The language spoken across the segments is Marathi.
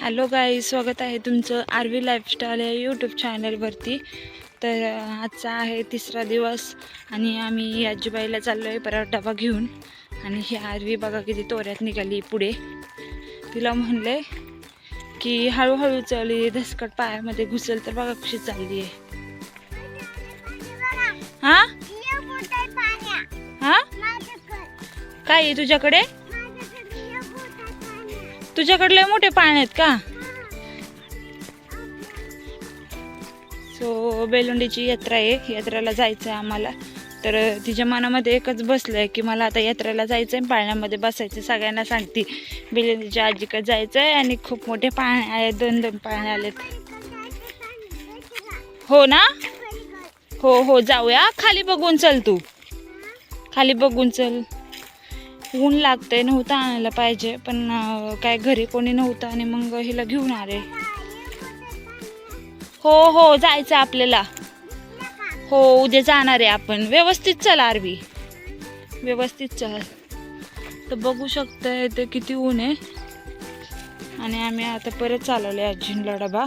हॅलो गाई स्वागत आहे तुमचं आर व्ही लाईफस्टाईल या यूट्यूब चॅनलवरती. तर आजचा आहे तिसरा दिवस आणि आम्ही आजीबाईला चाललो आहे परत डबा घेऊन. आणि ही आरवी बघा किती तोऱ्यात निघाली पुढे. तिला म्हणले की हळूहळू चालली धसकट पायामध्ये घुसेल तर बघा कशी चालली आहे हा? हा काय आहे तुझ्याकडे? तुझ्याकडले मोठे पाळणे आहेत का? सो बेलुंडीची यात्रा आहे. यात्रेला जायचं आहे आम्हाला. तर तिच्या मनामध्ये एकच बसलं आहे की मला आता यात्रेला जायचं आहे पाळण्यामध्ये बसायचं सगळ्यांना सांगते. बेलुंडीच्या आजीकडे जायचं आहे आणि खूप मोठे पाळणे आहेत. दोन दोन पाळणे आलेत. हो ना? हो हो. जाऊया. खाली बघून चल तू. खाली बघून चल. ऊन लागतंय नव्हतं आणायला पाहिजे. पण काय घरी कोणी नव्हतं आणि मग हिला घेऊन आले. हो हो जायचं आपल्याला. हो उद्या जाणार आहे आपण. व्यवस्थित चल आरवी. व्यवस्थित चल. तर बघू शकताय ते किती ऊन आहे. आणि आम्ही आता परत चालवले आजींला डबा.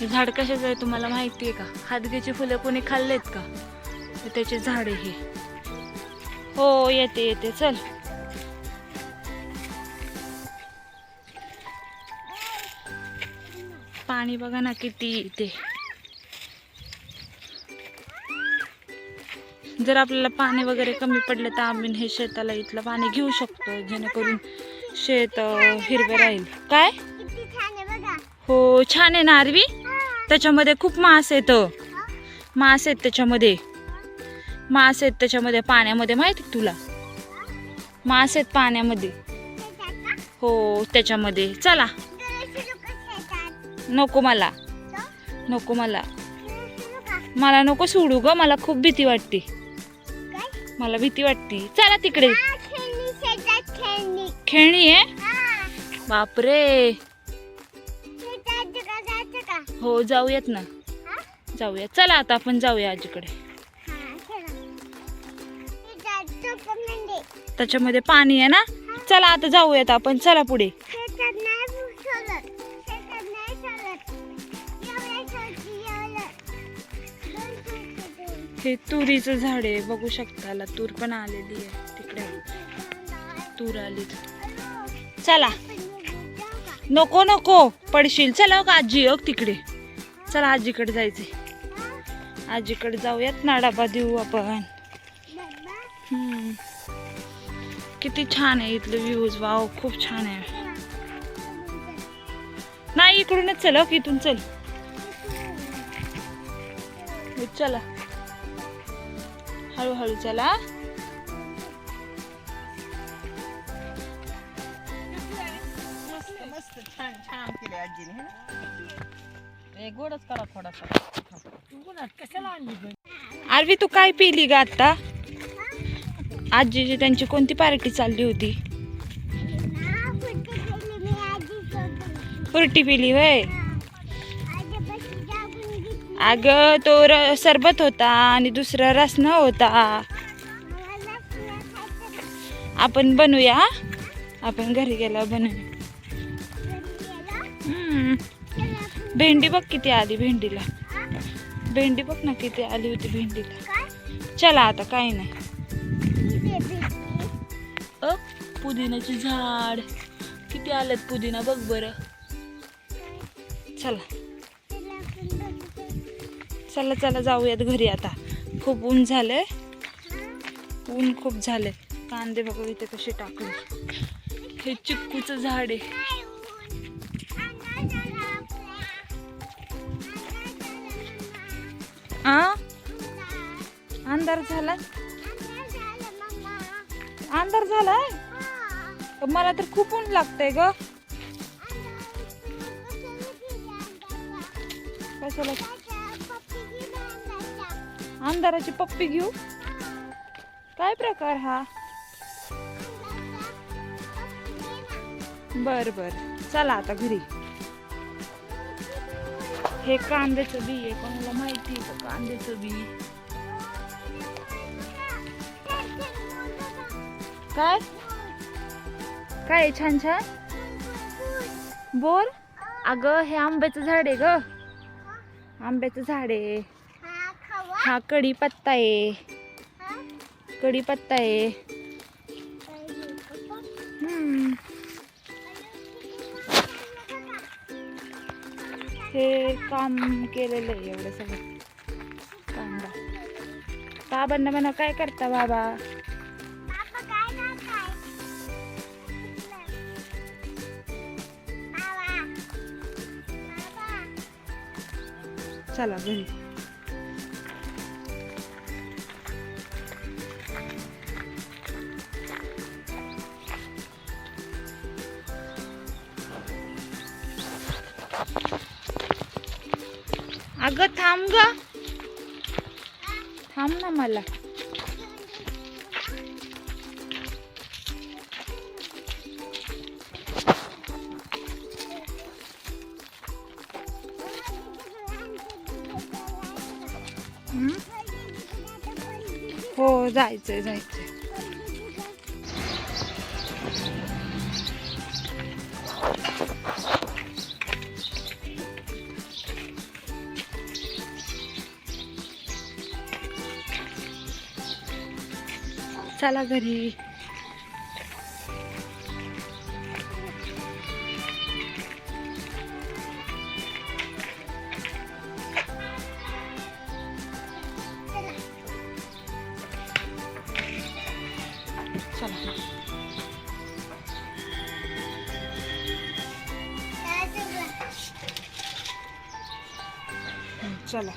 हे झाड कशाचं आहे तुम्हाला माहिती आहे का? हादग्याची फुलं कोणी खाल्लेत का? त्याचे झाड हे. हो येते येते चल. पाणी बघा ना किती येते. जर आपल्याला पाणी वगैरे कमी पडलं तर आम्ही हे शेताला इथलं पाणी घेऊ शकतो जेणेकरून शेत हिरवं राहील. काय? हो छान आहे ना आरवी? त्याच्यामध्ये खूप मास येतं. मास आहेत त्याच्यामध्ये. मास आहेत त्याच्यामध्ये पाण्यामध्ये. माहिती तुला? मास आहेत पाण्यामध्ये. हो त्याच्यामध्ये. चला. नको मला. नको मला. मला नको सोडू ग. मला खूप भीती वाटते. मला भीती वाटते. चला तिकडे. खेळणी आहे? बापरे. हो जाऊयात ना. जाऊयात. चला आता आपण जाऊया आजीकडे. त्याच्यामध्ये पाणी आहे ना? चला आता जाऊयात आपण. चला पुढे. हे तुरीचं झाड आहे. बघू शकता तूर पण आलेली आहे. तिकडे. तूर आली चला. नको नको. पडशील. चला का आजी योग तिकडे. चला आजीकडे जायचे आजीकडे जाऊयात. ना डबा देऊ आपण. किती छान आहे इथले व्ह्यूज वाव खूप छान आहे. नाही इकडूनच चल हं, इथून चल. चला. हळूहळू चला. छान छान केले आजीने है गोडच करा थोडासा. कशाला आणली आरवी तू काय पिली ग आता? आजीची त्यांची कोणती पार्टी चालली होती? फ्रुटी पिली होय? अग तो र सरबत होता आणि दुसरा रसना होता. आपण बनवूया? आपण घरी गेला बनवूया. भेंडी बघ किती आली भेंडीला. भेंडी बघ ना किती आली होती भेंडीला. चला आता काही नाही. अ पुदिन्याचे झाड. किती आलेत पुदिना बघ बरं. चला. चला चला जाऊयात घरी आता. खूप ऊन झालंय. ऊन खूप झालंय. कांदे बघा इथे कसे टाकले. हे चिक्कूचं झाड आहे. अंधार झालाय अंधार झालाय मला तर खूप ऊन लागतंय ग. कशाला? अंधाराची पप्पी घेऊ? काय प्रकार हा? बर बर. चला आता घरी. हे कांद्याचं बी आहे कोणाला माहिती आहे का कांद्याचं बी? काय? काय छान छान? बोल. अगं हे आंब्याचं झाड आहे ग. आंब्याचं झाड आहे. हा कढीपत्ता आहे. कढीपत्ता आहे. हे काम केलेलं आहे एवढं सगळं. कांदा बाबांना म्हणा काय करता बाबा? चला घरी अगं थांब ग. थांब ना मला. हो जायचंय जायचंय. चला घरी. हं, चला